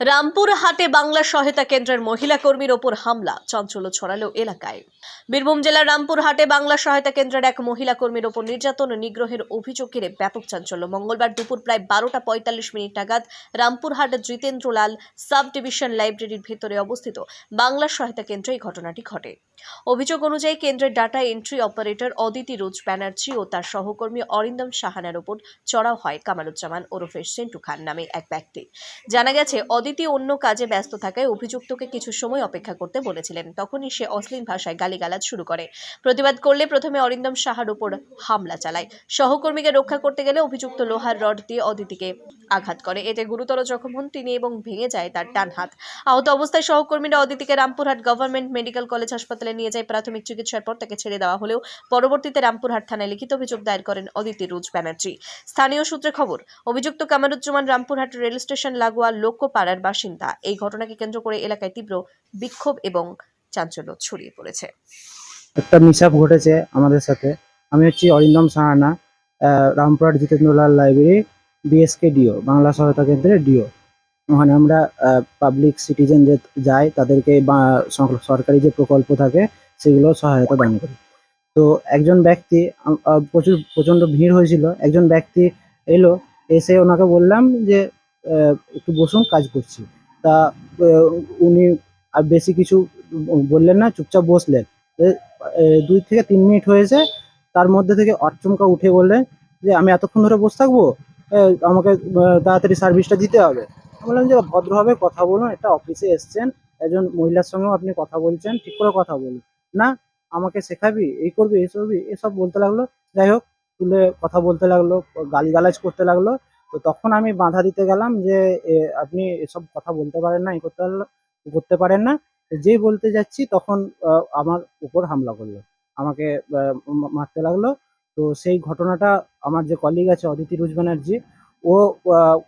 রামপুরহাটে বাংলা সহায়তা কেন্দ্রের মহিলা কর্মীর ওপর হামলা, চাঞ্চল্য ছড়ালো এলাকায়। বীরভূম জেলার রামপুরহাটে বাংলা সহায়তা কেন্দ্রের এক মহিলা কর্মীর ওপর নির্যাতন ও নিগ্রহের অভিযোগ ঘিরে ব্যাপক চাঞ্চল্য। মঙ্গলবার দুপুর প্রায় বারোটা পঁয়তাল্লিশ মিনিট নাগাদ রামপুরহাট জিতেন্দ্রলাল সাব ডিভিশন লাইব্রেরির ভেতরে অবস্থিত বাংলা সহায়তা কেন্দ্রে এই ঘটনাটি ঘটে। অভিযোগ অনুযায়ী কেন্দ্রের data entry operator Aditi rose Banerjee ও তার সহকর্মী অরিন্দম সাহানার ওপর চড়াও হয় কামালুজ্জামান ওরফে সেন্টু খান নামে এক ব্যক্তি। জানা গেছে, অদিতি অন্য কাজে ব্যস্ত থাকায় অভিযুক্তকে কিছু সময় অপেক্ষা করতে বলেছিলেন। তখনই সে অশ্লীল ভাষায় গালিগালাজ শুরু করে। প্রতিবাদ করলে প্রথমে অরিন্দম সাহার উপর হামলা চালায়। সহকর্মীকে রক্ষা করতে গেলে অভিযুক্ত লোহার রড দিয়ে অদিতিকে আঘাত করে। এতে গুরুতর জখম হন তিনি এবং ভেঙে যায় তার ডান হাত। আহত অবস্থায় সহকর্মীরা অদিতিকে রামপুরহাট গভর্নমেন্ট মেডিকেল কলেজ হাসপাতালে নিয়ে যায়। প্রাথমিক চিকিৎসার পর তাকে ছেড়ে দেওয়া হলেও পরবর্তীতে রামপুরহাট থানায় লিখিত অভিযোগ দায়ের করেন অদিতি রুজ ব্যানার্জি। স্থানীয় সূত্রে খবর, অভিযুক্ত কামারুজ্জামান রামপুরহাট রেল স্টেশন লাগোয়া লোকপাড়ার বাসিন্দা। এই ঘটনাকে কেন্দ্র করে এলাকায় তীব্র বিক্ষোভ এবং চাঞ্চল্য ছড়িয়ে পড়েছে। একটা মিসআপ ঘটেছে আমাদের সাথে। আমি হচ্ছি Arindam Sahana Rampurhat Jitendralal library BSK DO Bangla সহায়তা কেন্দ্রের ডিও ওখানে আমরা পাবলিক সিটিজেন যে যায়, তাদেরকে সরকারি যে প্রকল্প থাকে, সেগুলো সহায়তা দান করি। তো একজন ব্যক্তি প্রচুর, প্রচণ্ড ভিড় হয়েছিল। একজন ব্যক্তি এলো, এসে ওনাকে বললাম যে একটু বসুন, কাজ করছি। তা উনি আর বেশি কিছু বললেন না, চুপচাপ বসলেন। দুই থেকে তিন মিনিট হয়েছে, তার মধ্যে থেকে অচমকা উঠে বললেন যে, আমি এতক্ষণ ধরে বসে থাকব? আমাকে তাড়াতাড়ি সার্ভিসটা দিতে হবে। বললাম, যে, ভদ্রভাবে কথা বলুন, একটা অফিসে এসছেন, একজন মহিলার সঙ্গেও আপনি কথা বলছেন, ঠিক করে কথা বলুন। না, আমাকে শেখাবি, এই করবি এই করবি, এসব বলতে লাগল। যাই হোক, তুলে কথা বলতে লাগল, গালিগালাজ করতে লাগল। তো তখন আমি বাধা দিতে গেলাম যে আপনি এসব কথা বলতে পারেন না, এই করতে করতে পারেন না। যেই বলতে যাচ্ছি তখন আমার উপর হামলা করল। আমাকে মারতে লাগল। তো সেই ঘটনাটা আমার যে কলিগ আছে অদিতি রুজ ব্যানার্জি, ও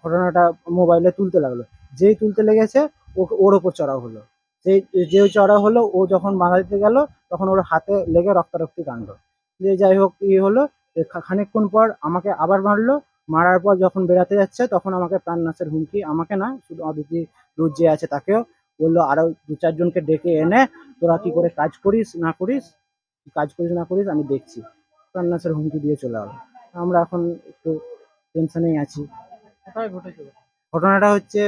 ঘটনাটা মোবাইলে তুলতে লাগল। যেই তুলতে লেগেছে, ও- ওর ওপর চড়াও হলো। সেই যে চড়া হলো, ও যখন বাধা দিতে গেল, তখন ওর হাতে লেগে রক্তারক্তি কাণ্ড। যে যাই হোক, ই হলো খানিকক্ষণ পর আমাকে আবার মারলো। মারার পর যখন বেড়াতে যাচ্ছে তখন আমাকে প্রাণনাশের হুমকি আমাকে না শুধু অদিতি রুজ যে আছে তাকেও বলল আরও দু চারজনকে ডেকে এনে তোরা কি করে কাজ করিস না করিস কাজ করিস না করিস আমি দেখছি। প্রাণনাশের হুমকি দিয়ে চলে গেলো আমরা এখন একটু টেনশনেই আছি। ঘটনাটা হচ্ছে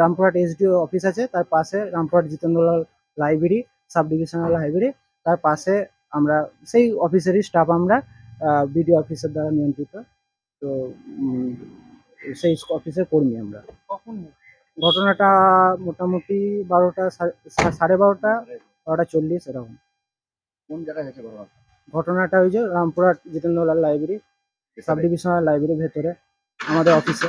রামপুরহাট এসডিও অফিস আছে তার পাশে Rampurhat Jitendralal library sub divisional library তার পাশে আমরা সেই অফিসেরই স্টাফ আমরা বিডিও অফিসের দ্বারা নিয়ন্ত্রিত। তো উম, সেই অফিসের কর্মী আমরা। কখন ঘটনাটা মোটামুটি বারোটা সাড়ে- সা- সাড়ে বারোটা বারোটা চল্লিশ এরকম। কোন জায়গায় হয়েছে ঘটনা? ঘটনাটা ওই যে Rampurhat Jitendralal library sub divisional লাইব্রেরির ভেতরে আমাদের অফিসে